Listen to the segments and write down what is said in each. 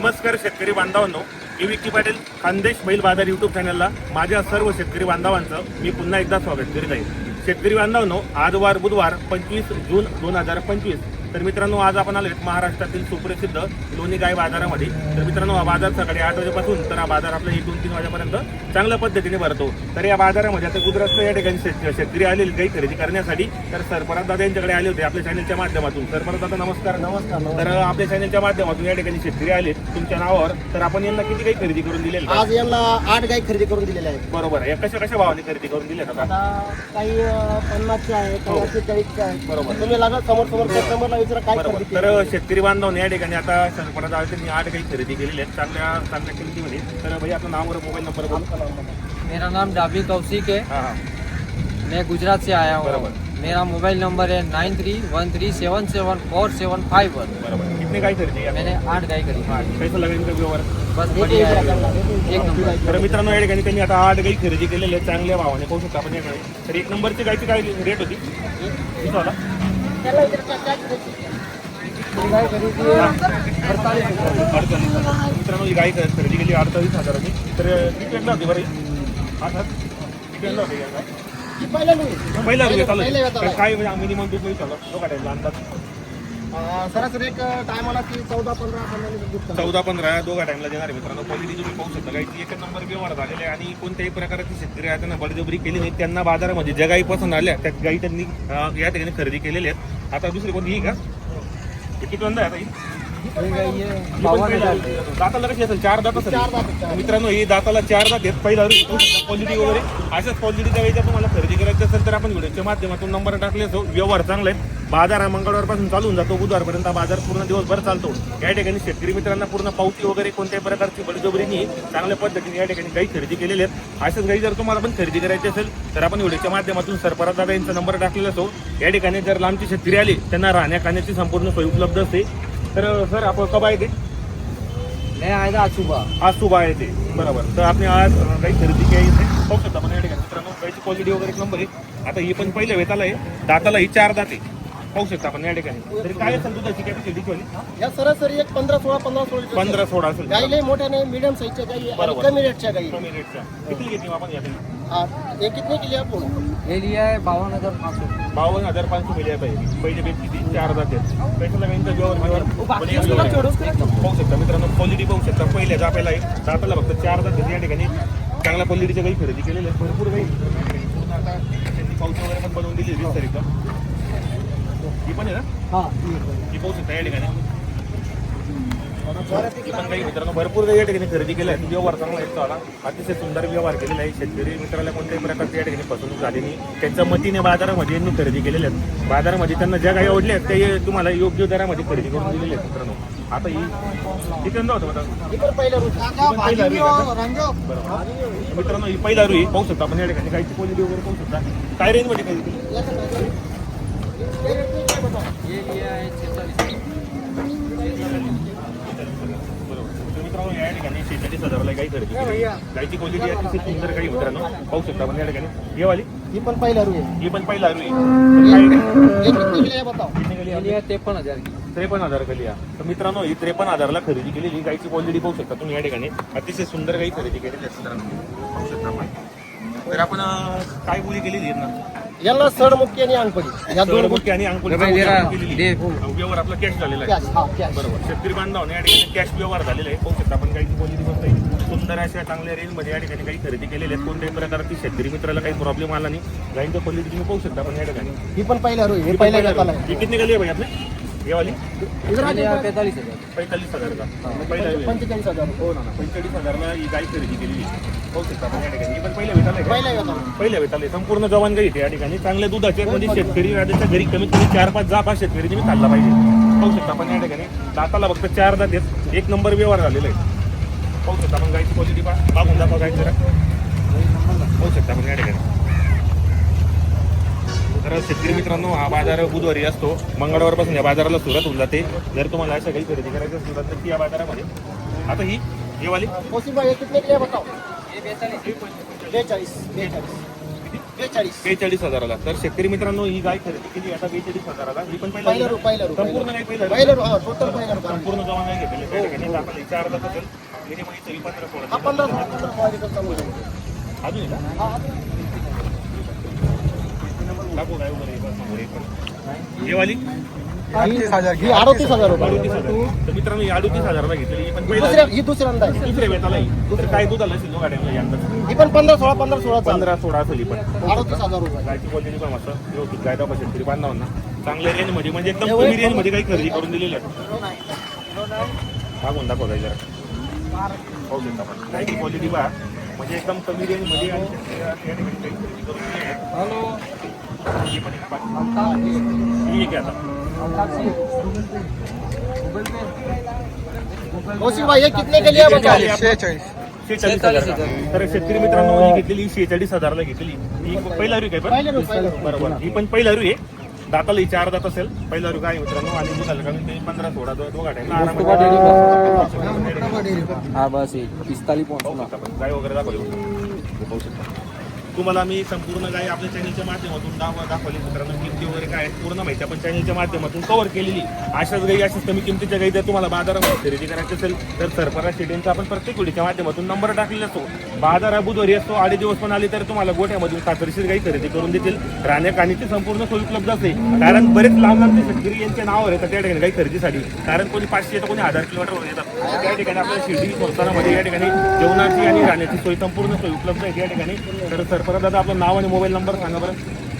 नमस्कार शेतकरी बांधवांनो. मी विक्की पाटील खानदेश बैल बाजार युट्यूब चॅनलला माझ्या सर्व शेतकरी बांधवांचं मी पुन्हा एकदा स्वागत करीत आहे. शेतकरी बांधवांनो आज वार बुधवार पंचवीस जून दोन हजार पंचवीस. तर मित्रांनो आज आपण आलो महाराष्ट्रातील सुप्रसिद्ध लोणी गाय बाजारामध्ये. तर मित्रांनो हा बाजार सकाळी आठ वाजेपासून तर हा बाजार आपला एक दोन तीन वाजेपर्यंत चांगल्या पद्धतीने भरतो. तर या बाजारामध्ये आता गुजरातच्या या ठिकाणी शेत- शेतकरी आलेले गाई खरेदी करण्यासाठी तर सरपराज दादा यांच्याकडे आले होते आपल्या चॅनलच्या माध्यमातून. सरपराज दादा नमस्कार. नमस्कार तर आपल्या चॅनलच्या माध्यमातून या ठिकाणी शेतकरी आले तुमच्या नावावर. तर आपण यांना किती काही खरेदी करून दिले आज यांना आठ गाई खरेदी करून दिलेल्या आहेत. बरोबर. आहे कशा कशा भावाने खरेदी करून दिले आता? आता काही अं, पन्नासचे आहे काही हो. अठ्ठेचाळीसचे आहे बरोबर. तुम्ही लागत समोर समोर कस्टमरला विचारा काय बरोबर. खरेदी तर केली? शेतकरी बांधवांनी या ठिकाणी आता दादा त्यांनी आठ काही खरेदी केलेली आहेत. चांगल्या चांगल्या किमतीमध्ये तर भाई आपलं नाव और मोबाईल नंबर बोल. मेरा नाम डाबी कौशिक है। हां हां. मैं गुजरात से आया हूँ। बराबर। मेरा मोबाइल नंबर है nine three one three seven seven four seven five one. बरोबर. कितने काय खरेदी आहे? मैंने आठ गाय करी हां। कैसा लगा इनका व्यवहार? बस एक बढ़िया एक है नंबर. तर मित्रांनो या ठिकाणी त्यांनी आता आठ गाई खरेदी केलेल्या आहेत. चांगल्या भावाने पाहू शकता आपण याकडे तर एक नंबरची गायची काय रेट होती? होता. मित्रांनो ही गाय खरेदी केली अडतालीस हजारांनी तर वेळला होती बरं? आठ होती ही? ही पहिल्या वेळी. पहिला तर काय म्हणजे मिनिमम दूध नाही चालू दोघा टाईमला अंदाज सरासरी एक टायमाला की चौदा पंधरा पंधरा चौदा पंधरा दोघा टाइमला देणार आहे मित्रांनो. क्वालिटी तुम्ही पाहू शकता. गायची एक नंबर व्यवहार झालेले आहे आणि कोणत्याही प्रकारची शेतकरी आहे त्यांना बळजबरी केली नाही. त्यांना बाजारामध्ये ज्या गाई पसंत आल्या त्या गाई त्यांनी या ठिकाणी खरेदी केलेल्या आहेत. आता दुसरी कोणती ही का? किती आहे आता ही? दाताला कशी असेल? चार दात असेल. मित्रांनो ही दाताला चार दात आहेत. पहिला क्वालिटी वगैरे. अशाच क्वालिटीच्या गायीच्या तुम्हाला खरेदी करायची असेल तर आपण व्हिडिओच्या माध्यमातून नंबर टाकले असो. व्यवहार चांगला आहे. बाजार हा मंगळवारपासून चालू होऊन जातो. बुधवारपर्यंत बाजार पूर्ण दिवसभर चालतो. या ठिकाणी शेतकरी मित्रांना पूर्ण पावती वगैरे कोणत्याही प्रकारची बळजबरीनी चांगल्या पद्धतीने या ठिकाणी गाई खरेदी केलेल्या आहेत. अशाच गाई जर तुम्हाला पण खरेदी करायची असेल तर आपण व्हिडिओच्या माध्यमातून सरपराज दादा यांचा नंबर टाकलेला असो. या ठिकाणी जर लांबची शेतकरी आली त्यांना राहण्या खाण्याची संपूर्ण सोय उपलब्ध असते. तर सर आपण कब आहे ते? मैं आया था आज सुबह आज सुबह आहे ते. बरोबर. तर आपण आज काही खरेदी इथे पाहू शकता पण या ठिकाणी. मित्रांनो क्वालिटी वगैरे एक नंबर आहे. आता ही पण पहिल्या वेताला आहे. दाताला ही चार दाते. पाहू शकता आपण या ठिकाणी. तरी काय असेल दुधाची कॅपॅसिटी वाली या सरासरी एक पंधरा सोळा पंधरा सोळा पंधरा सोळा असेल. गाई लई मोठ्या नाही मीडियम साईजच्या गाई आहे. आणि बरोबर. कमी रेटच्या गाई आहे. कमी रेटच्या किती घेतली आपण यातली? हा, हे कितने केली आपण ये लिया है बावन हजार पाँच सौ बावन्न हजार पाचशे मिली आहे पाहिजे पहिले बेट किती? चार पैशाला गाईंचा व्यवहार व्यवहार बढिया व्यवहार आहे. पाहू शकता मित्रांनो क्वालिटी पाहू शकता. पहिल्या जापेला आहे दाताला फक्त चार जाते या ठिकाणी. चांगल्या क्वालिटीच्या काही खरेदी केलेल्या आहेत. भरपूर काही. पूर्ण आता त्यांनी पाऊस वगैरे पण बनवून दिली वीस तारीख ही पण आहे ना? हा पाहू शकता या ठिकाणी. काही मित्रांनो भरपूर काही या ठिकाणी खरेदी केल्या आहेत व्यवहार चांगला आहे चाला अतिशय सुंदर व्यवहार केलेला आहे शेतकरी मित्राला कोणत्याही प्रकारची या ठिकाणी फसवणूक झाली नाही त्यांच्या मतीने बाजारामध्ये यांनी खरेदी केलेल्या आहेत बाजारामध्ये त्यांना ज्या काही आवडल्या आहेत ते तुम्हाला योग्य दरामध्ये खरेदी करून दिलेले आहेत मित्रांनो आता ही ही कंदा होतं ही. बरोबर मित्रांनो ही पहिला रुई पाहू शकता आपण या ठिकाणी काहीची क्वालिटी वगैरे पाहू शकता काय रेंजमध्ये खरेदी केली ये लिया है छेतालीस बरोबर तर मित्रांनो या ठिकाणी शेहेचाळीस हजाराला काही खरेदी केली. गायची क्वालिटी अतिशय सुंदर काही मित्रांनो पाहू शकता आपण या ठिकाणी. हे वाली? ही पण आहे. ही पण पहिला रुई तर काय? हे कितने केली आहे बताओ किती गेली ये लिया है तिरपन हजार की त्रेपन्न हजार खाली या तर मित्रांनो ही त्रेपन्न हजारला खरेदी केलेली. गायची क्वालिटी पाहू शकता तुम्ही या ठिकाणी. अतिशय सुंदर काही खरेदी केलेली आहे. मित्रांनो पाहू शकता तर आपण काय बोली केलेली आहे ना? याला सडमुखी आणि अंगपडी या दोन मुख्य आणि अंकुल. व्यवहार आपला कॅश झालेला आहे. कॅश हा कॅश बरोबर. शेतकरी बांधवाने या ठिकाणी कॅश व्यवहार झालेला आहे. पाहू शकता आपण काही पण काही सुंदर अशा चांगल्या रेंजमध्ये या ठिकाणी काही खरेदी केलेल्या आहेत. कोणत्याही प्रकारची शेतकरी मित्राला काही प्रॉब्लेम आला नाही. गाईंच्या क्वालिटी तुम्ही पाहू शकता आपण या ठिकाणी. ही पण पहिल्या रोज हे पहिल्या गटाला आहे. ही कितने गली आहे भाई आपने ये वाली? इधर ये लिया आ है पैंतालीस हजार पैंतालीस हजार का पहिला जाओ. पंचेचाळीस हजार. हो ना पंचेचाळीस हजारला ही गाय खरेदी शकता या ठिकाणी. ही पण पहिल्या वेताला आहे का? पहिल्या आहे. संपूर्ण जवान गाई इथे या ठिकाणी. चांगल्या दुधाचे म्हणजे शेतकरी राजाच्या घरी कमीत कमी चार पाच दहा पाच शेतकरी तुम्ही खाल्ला पाहिजे. पाहू शकता आपण या ठिकाणी दाताला फक्त चार दात आहेत. एक नंबर व्यवहार झालेला आहे. पाहू शकता आपण गायची क्वालिटी पा बागून दाखवा गाय जरा. पाहू शकता आपण या ठिकाणी. तर शेतकरी मित्रांनो हा बाजार बुधवारी असतो. मंगळवारपासून या बाजाराला सुरुवात होऊन जाते. जर तुम्हाला अशा काही खरेदी करायची असेल तर नक्की या बाजारामध्ये. आता ही हे वाली. बेचाळीस हजाराला. तर शेतकरी मित्रांनो ही गाय खरेदी केली आता बेचाळीस हजाराला. ही पण पहिला संपूर्ण गाय पहिला पहिला टोटल पहिला संपूर्ण जमा नाही घेतलेली. विचार करत असेल. मिनिमम पंधरा सोळा. पंधरा. अजून हा. हे वाली ही ही अडतीस हजार रुपये. अडतीस हजार. तर मित्रांनो ही अडतीस हजाराला घेतलेली. ही पण दुसऱ्या पहिला ही दुसऱ्यांदा आहे दुसऱ्या वेताला ही. तर काय दूध आलं? शिल्लो गाड्यांना यंदा. ही पण पंधरा सोळा पंधरा सोळा चालू पंधरा सोळा असेल ही पण. अडतीस हजार रुपये. गायची क्वालिटी पण मस्त. व्यवस्थित गाय दाखवा शेतकरी बांधवांना. चांगल्या रेंजमध्ये म्हणजे एकदम कमी रेंजमध्ये काही खरेदी करून दिलेली आहे मागून दाखवा गाय जरा. पाहू शकता आपण गायची क्वालिटी पहा. म्हणजे एकदम कमी रेंजमध्ये आणि ठिकाणी काही खरेदी. हॅलो. एक आहे आता. कौशिक भाई ये कितने के लिए बताओ शेहेचाळीस हजार का? तर शेतकरी मित्रांनो ही घेतलेली शेहेचाळीस हजारला घेतलेली. ही पहिला रू काय बरोबर. ही पण पहिला रू आहे. दाताला चार दात असेल. पहिला रू काय मित्रांनो आणि दुधाला कमी कमी पंधरा सोळा दो दोघा टाइम हा बस पिस्ताली पहुंचला. गाय वगैरे दाखवली पाहू शकता. तुम्हाला मी संपूर्ण गाय आपल्या चॅनलच्या माध्यमातून दाखवा दाखवली. मित्रांनो किमती वगैरे काय आहेत, पूर्ण माहिती आपण चॅनलच्या माध्यमातून कव्हर केलेली. अशाच गाई अशाच कमी किमतीच्या गाई जर तुम्हाला बाजारामध्ये खरेदी करायची असेल तर सरपरा शेडींचा आपण प्रत्येक व्हिडिओच्या माध्यमातून नंबर टाकलेला असतो. बाजार हा बुधवारी असतो अडीच दिवस पण आले तर तुम्हाला गोठ्यामधून खात्रीशीर गाई खरेदी करून देतील. राहण्या काणीची संपूर्ण सोय उपलब्ध असते. कारण बरेच लांब लांबचे शेतकरी यांच्या नावावर येतात त्या ठिकाणी गाई खरेदीसाठी. कारण कोणी पाचशे येतं कोणी हजार किलोमीटरवर येतात त्या ठिकाणी आपल्या शिर्डी संस्थानामध्ये या ठिकाणी जेवणाची आणि राहण्याची सोय संपूर्ण सोय उपलब्ध आहे. या ठिकाणी तर परत दादा आपलं नाव आणि मोबाईल नंबर सांगा बरं.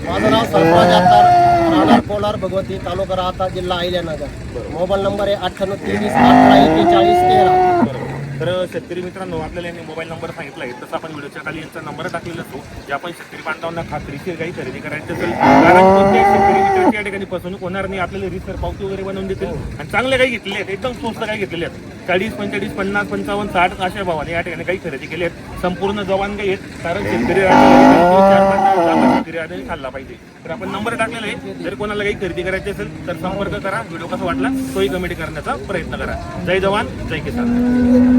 माझं नाव सरफराज अत्तार राहणार कोलार भगवती तालुका राहता जिल्हा अहिल्यानगर. मोबाईल नंबर आहे अठ्ठ्याण्णव तेवीस अठरा एकेचाळीस तेरा. तर शेतकरी मित्रांनो आपल्याला यांनी मोबाईल नंबर सांगितला आहे. तसं आपण व्हिडिओच्या खाली यांचा नंबर टाकलेला असतो. जे आपण शेतकरी बांधवांना खात्रीशीर काही खरेदी करायची असेल कारण कोणत्याही शेतकरी या ठिकाणी फसवणूक होणार नाही. आपल्याला रिसर पावती वगैरे बनवून देतील. आणि चांगले काही घेतले आहेत. एकदम स्वस्त काही घेतलेले आहेत. चाळीस पंचेचाळीस पन्नास पंचावन्न साठ अशा भावाने या ठिकाणी काही खरेदी केली आहेत. संपूर्ण जवान काही आहेत. कारण शेतकरी शेतकरी खाल्ला पाहिजे. तर आपण नंबर टाकलेला आहे. जर कोणाला काही खरेदी करायची असेल तर संपर्क करा. व्हिडिओ कसा वाटला तोही कमेंट करण्याचा प्रयत्न करा. जय जवान जय किसान.